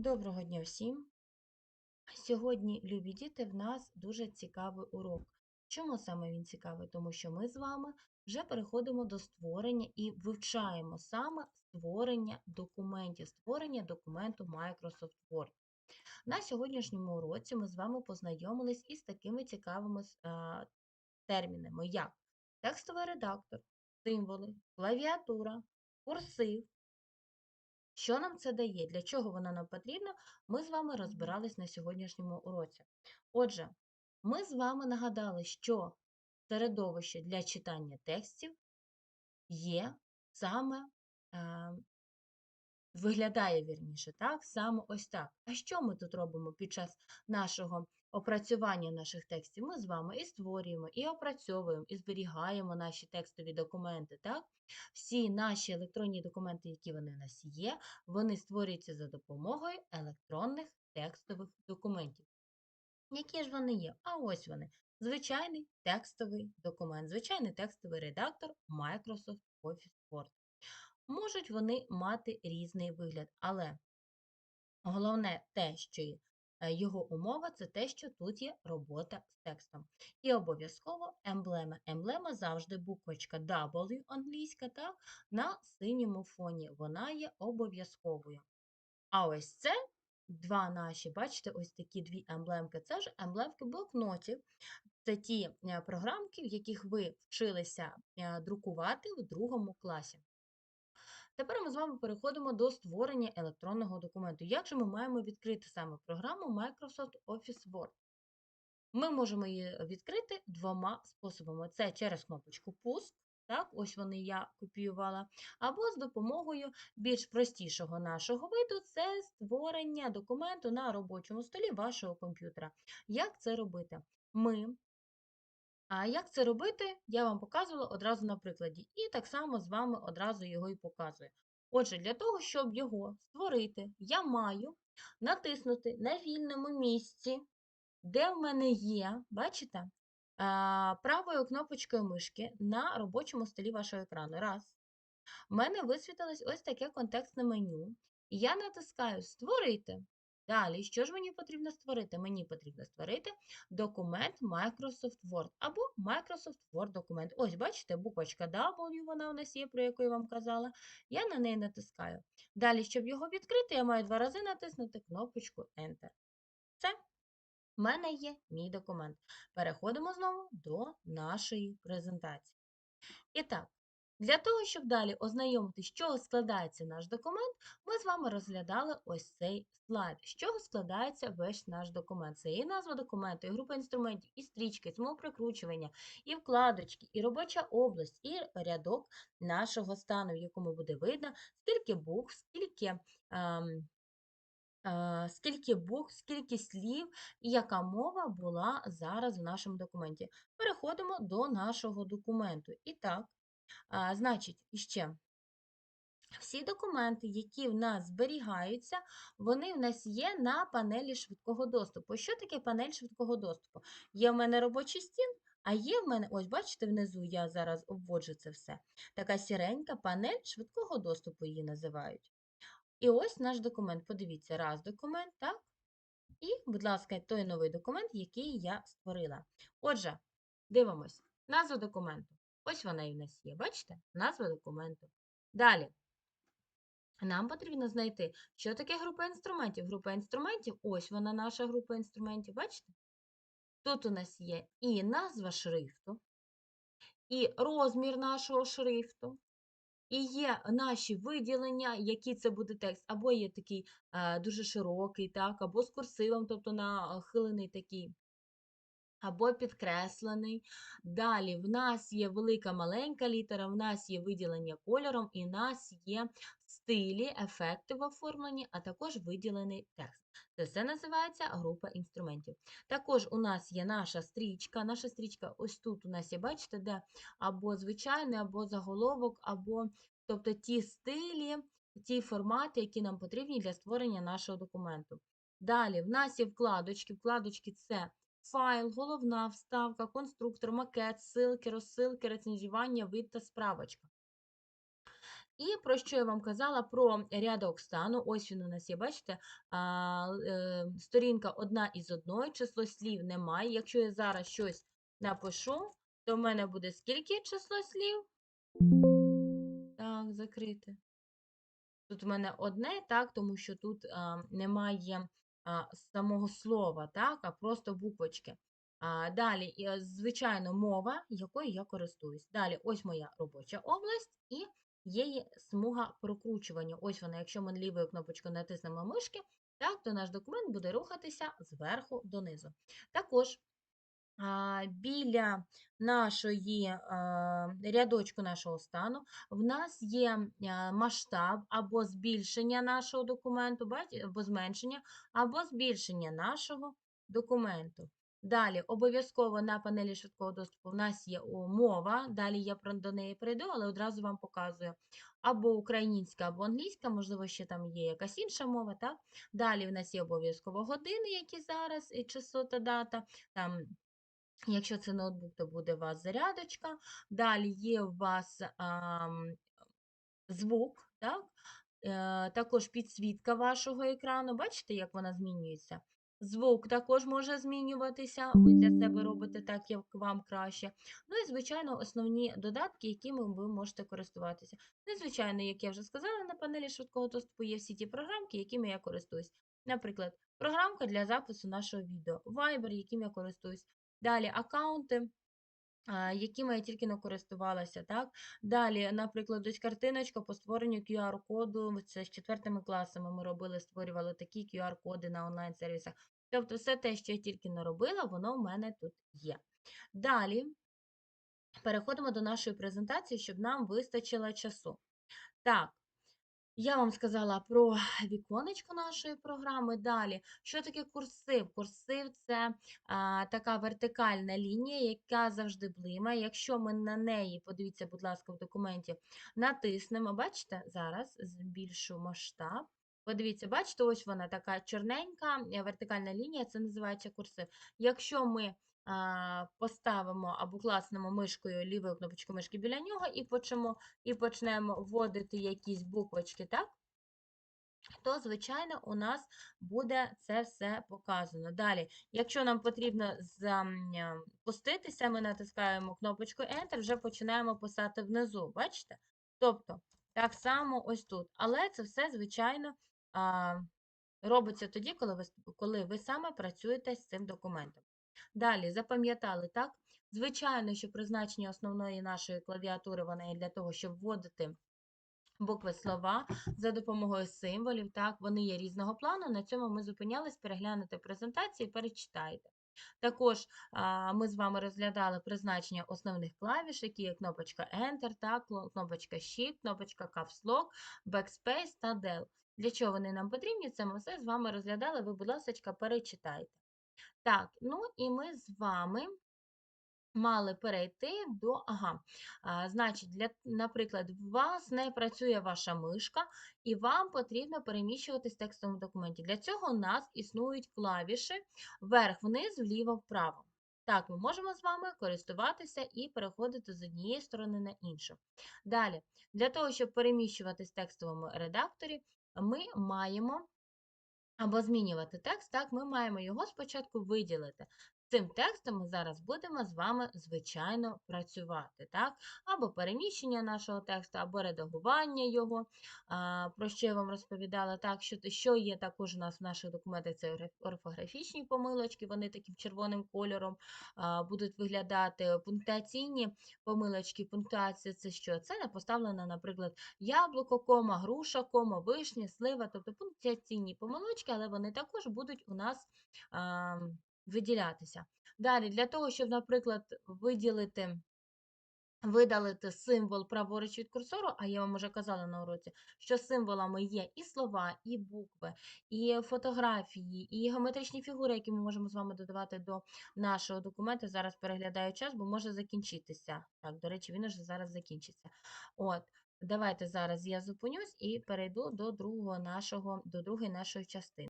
Доброго дня всім! Сьогодні, любі діти, в нас дуже цікавий урок. Чому саме він цікавий? Тому що ми з вами вже переходимо до створення і вивчаємо саме створення документів, створення документу Microsoft Word. На сьогоднішньому уроці ми з вами познайомились із такими цікавими термінами, як текстовий редактор, символи, клавіатура, курсив, що нам це дає? Для чого воно нам потрібно? Ми з вами розбирались на сьогоднішньому уроці. Отже, ми з вами нагадали, що середовище для читання текстів є саме е, виглядає вірніше, так? Саме ось так. А що ми тут робимо під час нашого опрацювання наших текстів? Ми з вами і створюємо, і опрацьовуємо, і зберігаємо наші текстові документи. так? Всі наші електронні документи, які вони у нас є, вони створюються за допомогою електронних текстових документів. Які ж вони є? А ось вони. Звичайний текстовий документ, звичайний текстовий редактор Microsoft Office Word. Можуть вони мати різний вигляд, але головне те, що е, його умова це те, що тут є робота з текстом. І обов'язково емблема. Емблема завжди буквочка W англійська, так, на синьому фоні. Вона є обов'язковою. А ось це два наші, бачите, ось такі дві емблемки. Це ж емблемки блокнотів. Це ті е, програмки, в яких ви вчилися е, друкувати в другому класі. Тепер ми з вами переходимо до створення електронного документу. Як же ми маємо відкрити саме програму Microsoft Office Word? Ми можемо її відкрити двома способами: це через кнопочку Пуск, так, ось вони я копіювала, або з допомогою більш простішого нашого виду це створення документу на робочому столі вашого комп'ютера. Як це робити? Ми а як це робити, я вам показувала одразу на прикладі. І так само з вами одразу його і показую. Отже, для того, щоб його створити, я маю натиснути на вільному місці, де в мене є, бачите, правою кнопочкою мишки на робочому столі вашого екрану. Раз. У мене висвітилось ось таке контекстне меню. І я натискаю Створити. Далі, що ж мені потрібно створити? Мені потрібно створити документ Microsoft Word або Microsoft Word документ. Ось, бачите, буквочка W, вона у нас є, про яку я вам казала. Я на неї натискаю. Далі, щоб його відкрити, я маю два рази натиснути кнопочку Enter. Це в мене є мій документ. Переходимо знову до нашої презентації. І так, для того, щоб далі ознайомити, з чого складається наш документ, ми з вами розглядали ось цей слайд. З чого складається весь наш документ. Це і назва документу, і група інструментів, і стрічки, і прикручування, і вкладочки, і робоча область, і рядок нашого стану, в якому буде видно, скільки букв, скільки. Ем, Скільки букв, скільки слів і яка мова була зараз в нашому документі. Переходимо до нашого документу. І так, Значить, іще. Всі документи, які в нас зберігаються, вони в нас є на панелі швидкого доступу. Що таке панель швидкого доступу? Є в мене робочий стін, а є в мене, ось, бачите, внизу я зараз обводжу це все. Така сіренька панель швидкого доступу її називають. І ось наш документ. Подивіться, раз документ, так? І, будь ласка, той новий документ, який я створила. Отже, дивимось, назва документу. Ось вона і в нас є. Бачите? Назва документу. Далі. Нам потрібно знайти, що таке група інструментів. Група інструментів, ось вона наша група інструментів, бачите? Тут у нас є і назва шрифту, і розмір нашого шрифту, і є наші виділення, який це буде текст, або є такий е, дуже широкий, так, або з курсивом, тобто нахилений такий або підкреслений. Далі в нас є велика маленька літера, в нас є виділення кольором, і в нас є стилі, ефекти в оформленні, а також виділений текст. Це все називається група інструментів. Також у нас є наша стрічка. Наша стрічка ось тут у нас є, бачите, де або звичайний, або заголовок, або тобто ті стилі, ті формати, які нам потрібні для створення нашого документу. Далі в нас є вкладочки. Вкладочки це файл, головна вставка, конструктор, макет, ссылки, розсилки, рецензування, вид та справочка. І про що я вам казала про рядок стану. Ось він у нас є, бачите, е, сторінка одна із одної, число слів немає. Якщо я зараз щось напишу, то в мене буде скільки число слів? Так, закрити. Тут в мене одне, так, тому що тут немає самого слова, так, а просто буквочки. Далі, звичайно, мова, якою я користуюсь. Далі, ось моя робоча область і є смуга прокручування. Ось вона, якщо ми лівою кнопочкою натиснемо мишки, так, то наш документ буде рухатися зверху донизу. Також біля нашої рядочку нашого стану в нас є масштаб або збільшення нашого документу, бач- або зменшення, або збільшення нашого документу. Далі, обов'язково на панелі швидкого доступу в нас є мова, далі я до неї прийду, але одразу вам показую або українська, або англійська, можливо, ще там є якась інша мова. Так? Далі в нас є обов'язково години, які зараз, і число та дата. Там Якщо це ноутбук, то буде у вас зарядочка. Далі є у вас ам, звук, так? Е, також підсвітка вашого екрану. Бачите, як вона змінюється? Звук також може змінюватися. Ви для себе робите так, як вам краще. Ну і, звичайно, основні додатки, якими ви можете користуватися. Ну звичайно, як я вже сказала, на панелі швидкого доступу є всі ті програмки, якими я користуюсь. Наприклад, програмка для запису нашого відео, Viber, яким я користуюсь. Далі аккаунти, якими я тільки не користувалася. Так? Далі, наприклад, ось картиночка по створенню QR-коду. Це з четвертими класами ми робили, створювали такі QR-коди на онлайн-сервісах. Тобто, все те, що я тільки не робила, воно в мене тут є. Далі переходимо до нашої презентації, щоб нам вистачило часу. Так, я вам сказала про віконечко нашої програми. Далі, що таке курсив? Курсив це а, така вертикальна лінія, яка завжди блимає. Якщо ми на неї, подивіться, будь ласка, в документі, натиснемо, бачите, зараз збільшу масштаб. Подивіться, бачите, ось вона така чорненька вертикальна лінія, це називається курсив. Якщо ми поставимо або класнемо мишкою лівою кнопочкою мишки біля нього і почнемо, і почнемо вводити якісь буквочки, так? То, звичайно, у нас буде це все показано. Далі, якщо нам потрібно запуститися, ми натискаємо кнопочку Enter, вже починаємо писати внизу. Бачите? Тобто, так само ось тут. Але це все, звичайно, робиться тоді, коли ви, коли ви саме працюєте з цим документом. Далі, запам'ятали, так? Звичайно, що призначення основної нашої клавіатури вона є для того, щоб вводити букви слова за допомогою символів. Так, вони є різного плану. На цьому ми зупинялись, переглянути презентації, перечитайте. Також ми з вами розглядали призначення основних клавіш, які є кнопочка Enter, так, кнопочка Shift, кнопочка Caps Lock, Backspace та Del. Для чого вони нам потрібні? Це ми все з вами розглядали. Ви, будь ласка, перечитайте. Так, ну і ми з вами мали перейти до. Ага, а, значить, для, наприклад, у вас не працює ваша мишка, і вам потрібно переміщуватись в текстовому документі. Для цього у нас існують клавіші вверх-вниз, вліво-вправо. Так, ми можемо з вами користуватися і переходити з однієї сторони на іншу. Далі, для того, щоб переміщуватись в текстовому редакторі, ми маємо або змінювати текст, так, ми маємо його спочатку виділити. Цим текстом ми зараз будемо з вами, звичайно, працювати. так? Або переміщення нашого тексту, або редагування його. Про що я вам розповідала, так, що, що є також у нас в наших документах, це орфографічні помилочки, вони таким червоним кольором будуть виглядати. Пунктуаційні помилочки, пунктуація це що? Це не поставлено, наприклад, яблуко, кома, груша, кома, вишня, слива, тобто пунктуаційні помилочки, але вони також будуть у нас виділятися. Далі, для того, щоб, наприклад, виділити, видалити символ праворуч від курсору, а я вам вже казала на уроці, що символами є і слова, і букви, і фотографії, і геометричні фігури, які ми можемо з вами додавати до нашого документу. Зараз переглядаю час, бо може закінчитися. Так, до речі, він уже зараз закінчиться. От. Давайте зараз я зупинюсь і перейду до другого нашого, до другої нашої частини.